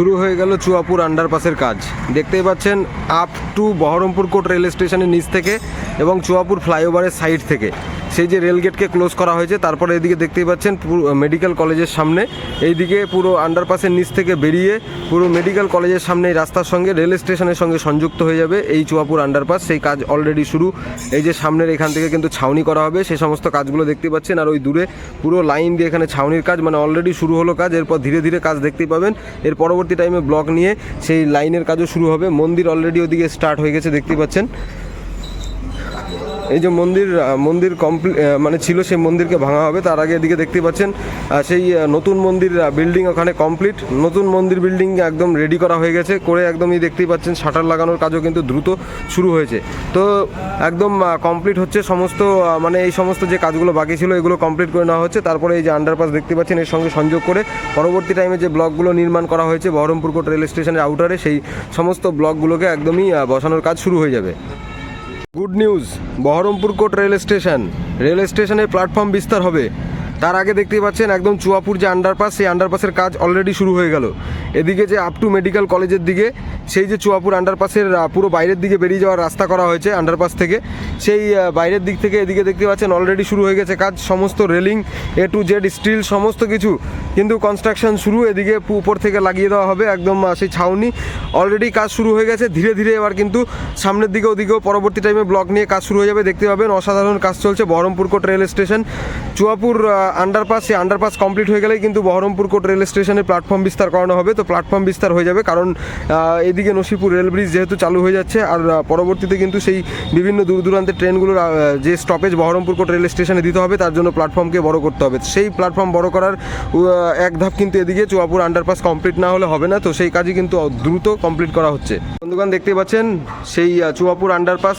শুরু হয়ে গেল চুয়াপুর আন্ডারপাসের কাজ। দেখতেই পাচ্ছেন up to Baharampur court rail স্টেশনের নিচ থেকে এবং চুয়াপুর ফ্লাইওভারের সাইড থেকে। সেই যে রেল গেটকে ক্লোজ করা হয়েছে, তারপরে এদিকে দেখতেই পাচ্ছেন পুরো মেডিকেল কলেজের সামনে। এইদিকে পুরো আন্ডারপাসের নিচ থেকে বেরিয়ে পুরো মেডিকেল কলেজের সামনে এই রাস্তার সঙ্গে রেল স্টেশনের সঙ্গে সংযুক্ত হয়ে যাবে এই চুয়াপুর আন্ডারপাস সেই কাজ অলরেডি শুরু। এই যে সামনের এখান থেকে কিন্তু ছাউনি করা হবে, সে সমস্ত কাজগুলো দেখতে পাচ্ছেন। আর ওই দূরে পুরো লাইন দিয়ে এখানে ছাউনির কাজ মানে অলরেডি শুরু হলো কাজ। এরপর ধীরে ধীরে কাজ দেখতে পাবেন। এর পরবর্তী টাইমে ব্লক নিয়ে সেই লাইনের কাজও শুরু হবে। মন্দির অলরেডি ওদিকে স্টার্ট হয়ে গেছে দেখতে পাচ্ছেন। এই যে মন্দির মন্দির কমপ্লি মানে ছিল সেই মন্দিরকে ভাঙা হবে, তার আগে এদিকে দেখতে পাচ্ছেন সেই নতুন মন্দির বিল্ডিং ওখানে কমপ্লিট নতুন মন্দির বিল্ডিং একদম রেডি করা হয়ে গেছে, করে একদমই দেখতেই পাচ্ছেন শাটার লাগানোর কাজও কিন্তু দ্রুত শুরু হয়েছে। তো একদম কমপ্লিট হচ্ছে সমস্ত মানে এই সমস্ত যে কাজগুলো বাকি ছিল, এগুলো কমপ্লিট করে নেওয়া হচ্ছে। তারপরে এই যে আন্ডারপাস দেখতে পাচ্ছেন, এর সঙ্গে সংযোগ করে পরবর্তী টাইমে যে ব্লকগুলো নির্মাণ করা হয়েছে বহরমপুর কোট রেল স্টেশনের আউটারে সেই সমস্ত ব্লকগুলোকে একদমই বসানোর কাজ শুরু হয়ে যাবে। Good news, Baharampur court rail station. Rail স্টেশনে প্ল্যাটফর্ম বিস্তার হবে। তার আগে দেখতেই পাচ্ছেন, একদম চুয়াপুর যে আন্ডারপাস সেই আন্ডারপাসের কাজ অলরেডি শুরু হয়ে গেল। এদিকে যে আপ টু মেডিকেল কলেজের দিকে, সেই যে চুয়াপুর আন্ডারপাসের পুরো বাইরের দিকে বেরিয়ে যাওয়ার রাস্তা করা হয়েছে আন্ডারপাস থেকে। সেই বাইরের দিক থেকে এদিকে দেখতে পাচ্ছেন অলরেডি শুরু হয়ে গেছে কাজ, সমস্ত railing A to Z steel সমস্ত কিছু। কিন্তু কনস্ট্রাকশন শুরু, এদিকে উপর থেকে লাগিয়ে দেওয়া হবে একদম সেই ছাউনি। অলরেডি কাজ শুরু হয়ে গেছে, ধীরে ধীরে এবার কিন্তু সামনের দিকে ওদিকেও পরবর্তী টাইমে ব্লক নিয়ে কাজ শুরু হয়ে যাবে। দেখতে পাবেন অসাধারণ কাজ চলছে Baharampur court rail station Chuapur underpass সেই আন্ডারপাস কমপ্লিট হয়ে গেলেই কিন্তু বহরমপুর কোট রেল স্টেশনের প্ল্যাটফর্ম বিস্তার করানো হবে। তো প্ল্যাটফর্ম বিস্তার হয়ে যাবে কারণ এদিকে নসিপুর রেল ব্রিজ যেহেতু চালু হয়ে যাচ্ছে, আর পরবর্তীতে কিন্তু সেই বিভিন্ন দূর দূরান্তের ট্রেনগুলোর যে স্টপেজ বহরমপুর কোট রেল স্টেশনে দিতে হবে, তার জন্য প্ল্যাটফর্মকে বড় করতে হবে। সেই প্ল্যাটফর্ম বড় করার এক ধাপ কিন্তু এদিকে চুয়াপুর আন্ডারপাস কমপ্লিট না হলে হবে না, তো সেই কাজই কিন্তু দ্রুত কমপ্লিট করা হচ্ছে। বন্ধুগান দেখতে পাচ্ছেন, সেই চুয়াপুর আন্ডারপাস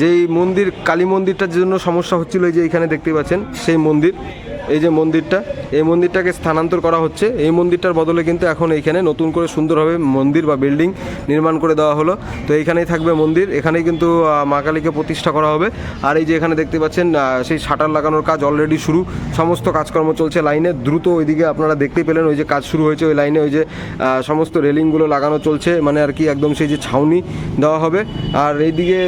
যেই মন্দির, কালী মন্দিরটার জন্য সমস্যা হচ্ছিল, এই যে এখানে দেখতে পাচ্ছেন, সেই মন্দির। এই যে মন্দিরটা, এই মন্দিরটাকে স্থানান্তর করা হচ্ছে। এই মন্দিরটার বদলে কিন্তু এখন এইখানে নতুন করে সুন্দরভাবে মন্দির বা বিল্ডিং নির্মাণ করে দেওয়া হলো। তো এইখানেই থাকবে মন্দির, এখানেই কিন্তু মা কালীকে প্রতিষ্ঠা করা হবে। আর এই যে এখানে দেখতে পাচ্ছেন সেই শাটার লাগানোর কাজ অলরেডি শুরু। সমস্ত কাজকর্ম চলছে লাইনে। দ্রুত ওইদিকে আপনারা দেখতেই পেলেন, ওই যে কাজ শুরু হয়েছে ওই লাইনে, ওই যে সমস্ত রেলিংগুলো লাগানো চলছে। মানে আর কি একদম সেই যে ছাউনি দেওয়া হবে। আর এইদিকে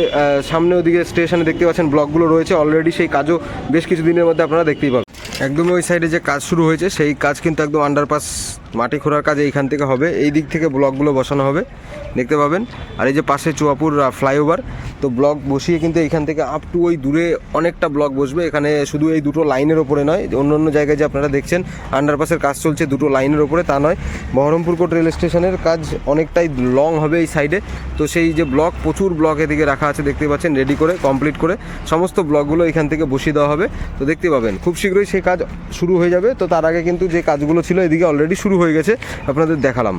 সামনে ওদিকে স্টেশনে দেখতে পাচ্ছেন, ব্লকগুলো রয়েছে। অলরেডি সেই কাজও বেশ কিছু দিনের মধ্যে আপনারা দেখতেই পাবেন। একদম ওই সাইডে যে কাজ শুরু হয়েছে, সেই কাজ কিন্তু একদম আন্ডারপাস মাটি খোঁড়ার কাজ এইখান থেকে হবে। এই দিক থেকে ব্লকগুলো বসানো হবে, দেখতে পাবেন। আর এই যে পাশে চুয়াপুর ফ্লাইওভার তো ব্লক বসিয়ে কিন্তু এইখান থেকে আপ টু ওই দূরে অনেকটা ব্লক বসবে। এখানে শুধু এই দুটো লাইনের ওপরে নয় অন্য অন্য জায়গায় যে আপনারা দেখছেন আন্ডারপাসের কাজ চলছে দুটো লাইনের ওপরে, তা নয়। বহরমপুর কোট রেল স্টেশনের কাজ অনেকটাই লং হবে এই সাইডে তো সেই যে ব্লক, প্রচুর ব্লক এদিকে রাখা আছে, দেখতে পাচ্ছেন রেডি করে কমপ্লিট করে, সমস্ত ব্লকগুলো এখান থেকে বসিয়ে দেওয়া হবে। তো দেখতে পাবেন, খুব শীঘ্রই সেই কাজ শুরু হয়ে যাবে। তো তার আগে কিন্তু যে কাজগুলো ছিল, এদিকে অলরেডি শুরু হয়ে গেছে। আপনাদের দেখালাম।